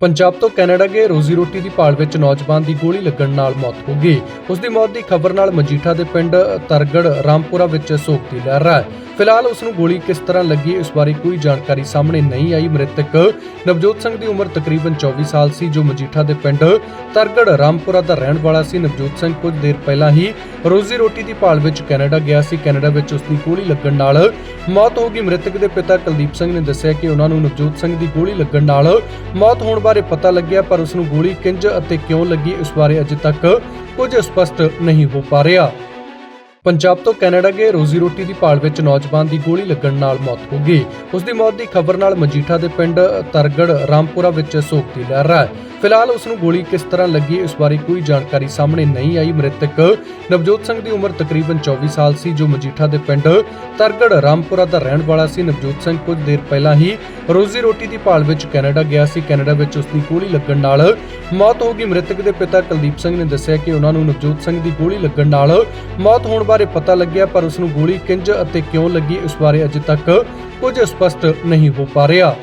ਪੰਜਾਬ ਤੋਂ ਕੈਨੇਡਾ ਗਏ ਰੋਜ਼ੀ ਰੋਟੀ ਦੀ ਭਾਲ ਵਿੱਚ ਨੌਜਵਾਨ ਦੀ ਗੋਲੀ ਲੱਗਣ ਨਾਲ ਮੌਤ ਹੋ ਗਈ। ਉਸ ਦੀ ਮੌਤ ਦੀ ਖਬਰ ਨਾਲ ਮਜੀਠਾ ਦੇ ਪਿੰਡ ਤਰਗੜ ਰਾਮਪੁਰਾ ਵਿੱਚ ਸੋਗ ਦੀ ਲਹਿਰ ਹੈ। ਫਿਲਹਾਲ ਉਸ ਨੂੰ ਗੋਲੀ ਕਿਸ ਤਰ੍ਹਾਂ ਲੱਗੀ ਇਸ ਬਾਰੇ ਕੋਈ ਜਾਣਕਾਰੀ ਸਾਹਮਣੇ ਨਹੀਂ ਆਈ। ਮ੍ਰਿਤਕ ਨਵਜੋਤ ਸਿੰਘ ਦੀ ਉਮਰ ਤਕਰੀਬਨ 24 ਸਾਲ ਸੀ, ਜੋ ਮਜੀਠਾ ਦੇ ਪਿੰਡ ਤਰਗੜ ਰਾਮਪੁਰਾ ਦਾ ਰਹਿਣ ਵਾਲਾ ਸੀ। ਨਵਜੋਤ ਸਿੰਘ ਕੁਝ ਦੇਰ ਪਹਿਲਾਂ ਹੀ ਰੋਜ਼ੀ ਰੋਟੀ ਦੀ ਭਾਲ ਵਿੱਚ ਕੈਨੇਡਾ ਗਿਆ ਸੀ। ਕੈਨੇਡਾ ਵਿੱਚ ਉਸ ਦੀ ਗੋਲੀ ਲੱਗਣ ਨਾਲ ਮੌਤ ਹੋ ਗਈ। ਮ੍ਰਿਤਕ ਦੇ ਪਿਤਾ ਕੁਲਦੀਪ ਸਿੰਘ ਨੇ ਦੱਸਿਆ ਕਿ ਉਹਨਾਂ ਨੂੰ ਨਵਜੋਤ ਸਿੰਘ ਦੀ ਗੋਲੀ ਲੱਗਣ ਨਾਲ ਮੌਤ ਹੋਣ ਬਾਰੇ ਪਤਾ ਲੱਗਿਆ, ਪਰ ਉਸ ਨੂੰ ਗੋਲੀ ਕਿੰਜ ਅਤੇ ਕਿਉਂ ਲੱਗੀ ਇਸ ਬਾਰੇ ਅਜੇ ਤੱਕ ਕੁਝ ਸਪਸ਼ਟ ਨਹੀਂ ਹੋ ਪਾ ਰਿਹਾ। ਪੰਜਾਬ ਤੋਂ ਕੈਨੇਡਾ ਗਏ ਰੋਜ਼ੀ ਰੋਟੀ ਦੀ ਭਾਲ ਵਿੱਚ ਨੌਜਵਾਨ ਦੀ ਗੋਲੀ ਲੱਗਣ ਨਾਲ ਮੌਤ ਹੋ ਗਈ। ਉਸ ਦੀ ਮੌਤ ਦੀ ਖਬਰ ਨਾਲ ਮਜੀਠਾ ਦੇ ਪਿੰਡ ਤਰਗੜ ਰਾਮਪੁਰਾ ਵਿੱਚ ਸੋਗ ਦੀ ਲਹਿਰ ਹੈ। ਫਿਲਹਾਲ ਉਸ ਨੂੰ ਗੋਲੀ ਕਿਸ ਤਰ੍ਹਾਂ ਲੱਗੀ, ਇਸ ਬਾਰੇ ਕੋਈ ਜਾਣਕਾਰੀ ਸਾਹਮਣੇ ਨਹੀਂ ਆਈ। ਮ੍ਰਿਤਕ ਨਵਜੋਤ ਸਿੰਘ ਦੀ ਉਮਰ ਤਕਰੀਬਨ 24 ਸਾਲ ਸੀ, ਜੋ ਮਜੀਠਾ ਦੇ ਪਿੰਡ ਤਰਗੜ ਰਾਮਪੁਰਾ ਦਾ ਰਹਿਣ ਵਾਲਾ ਸੀ। ਨਵਜੋਤ ਸਿੰਘ ਕੁਝ ਦੇਰ ਪਹਿਲਾਂ ਹੀ ਰੋਜ਼ੀ ਰੋਟੀ ਦੀ ਭਾਲ ਵਿੱਚ ਕੈਨੇਡਾ ਗਿਆ ਸੀ। ਕੈਨੇਡਾ ਵਿੱਚ ਉਸ ਦੀ ਗੋਲੀ ਲੱਗਣ ਨਾਲ ਮੌਤ ਹੋ ਗਈ। ਮ੍ਰਿਤਕ ਦੇ ਪਿਤਾ ਕੁਲਦੀਪ ਸਿੰਘ ਨੇ ਦੱਸਿਆ ਕਿ ਉਹਨਾਂ ਨੂੰ ਨਵਜੋਤ ਸਿੰਘ ਦੀ ਗੋਲੀ ਲੱਗਣ ਨਾਲ ਮੌਤ ਹੋਣ ਬਾਰੇ ਪਤਾ ਲੱਗਿਆ, ਪਰ ਉਸ ਨੂੰ ਗੋਲੀ, ਕਿੰਜ ਅਤੇ ਕਿਉਂ ਲੱਗੀ, ਇਸ ਬਾਰੇ ਅਜੇ ਤੱਕ ਕੁਝ ਸਪਸ਼ਟ ਨਹੀਂ ਹੋ ਪਾ ਰਿਹਾ।